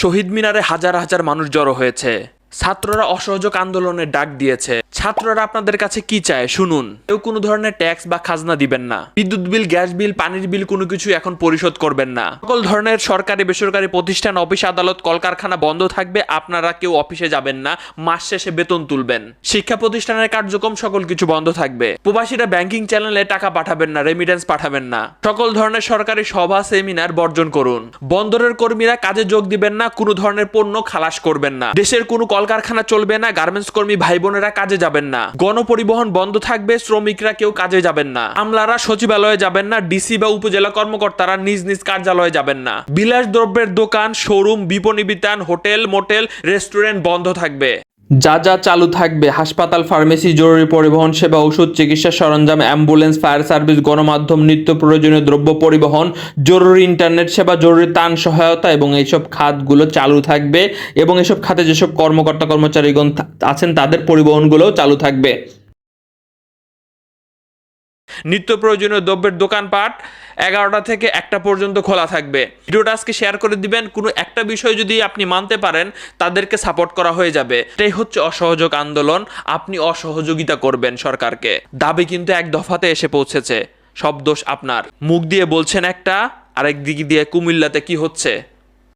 শহীদ মিনারে হাজার হাজার মানুষ জড়ো হয়েছে। ছাত্ররা অসহযোগ আন্দোলনের ডাক দিয়েছে। ছাত্ররা আপনাদের কাছে কি চায়? শুনুন। কেউ কোনো ধরনের ট্যাক্স বা খাজনা দিবেন না। বিদ্যুৎ বিল, গ্যাস বিল, পানির বিল কোনো কিছু এখন পরিশোধ করবেন না। সকল ধরনের সরকারি, বেসরকারি প্রতিষ্ঠান, অফিস, আদালত, কলকারখানা বন্ধ থাকবে। আপনারা কেউ অফিসে যাবেন না। মাস শেষে বেতন তুলবেন। শিক্ষা প্রতিষ্ঠানের কার্যক্রম সকল কিছু বন্ধ থাকবে। প্রবাসীরা ব্যাংকিং চ্যানেলে টাকা পাঠাবেন না রেমিটেন্স পাঠাবেন না। সকল ধরনের সরকারি সভা সেমিনার বর্জন করুন। বন্দরের কর্মীরা কাজে যোগ দিবেন না, কোনো ধরনের পণ্য খালাস করবেন না। দেশের কোনো কলকারখানা চলবে না, গার্মেন্টস কর্মী ভাই বোনেরা কাজে যাবেন না। গণপরিবহন বন্ধ থাকবে, শ্রমিকরা কেউ কাজে যাবেন না। আমলারা সচিবালয়ে যাবেন না, ডিসি বা উপজেলা কর্মকর্তারা নিজ নিজ কার্যালয়ে যাবেন না। বিলাস দ্রব্যের দোকান, শোরুম, বিপণী বিতান, হোটেল, মোটেল, রেস্টুরেন্ট বন্ধ থাকবে। যা যা চালু থাকবে, হাসপাতাল, ফার্মেসি, জরুরি পরিবহন, সেবা, ওষুধ, চিকিৎসা সরঞ্জাম, অ্যাম্বুলেন্স, ফায়ার সার্ভিস, গণমাধ্যম, নিত্য প্রয়োজনীয় দ্রব্য পরিবহন, জরুরি ইন্টারনেট সেবা, জরুরি ত্রাণ সহায়তা এবং এইসব খাতগুলো চালু থাকবে এবং এসব খাতে যেসব কর্মকর্তা কর্মচারীগণ আছেন তাদের পরিবহনগুলোও চালু থাকবে। নিত্য প্রয়োজনীয় দ্রব্যের দোকানপাট এগারোটা থেকে একটা পর্যন্ত খোলা থাকবে। ভিডিওটা আজকে শেয়ার করে দিবেন, কোনো একটা বিষয় যদি আপনি মানতে পারেন, তাদেরকে সাপোর্ট করা হয়ে যাবে। এটাই হচ্ছে অসহযোগ আন্দোলন, আপনি অসহযোগিতা করবেন সরকারকে। দাবি কিন্তু এক দফাতে এসে পৌঁছেছে, সব দোষ আপনার। মুখ দিয়ে বলছেন একটা, আরেক দিক দিয়ে কুমিল্লাতে কি হচ্ছে?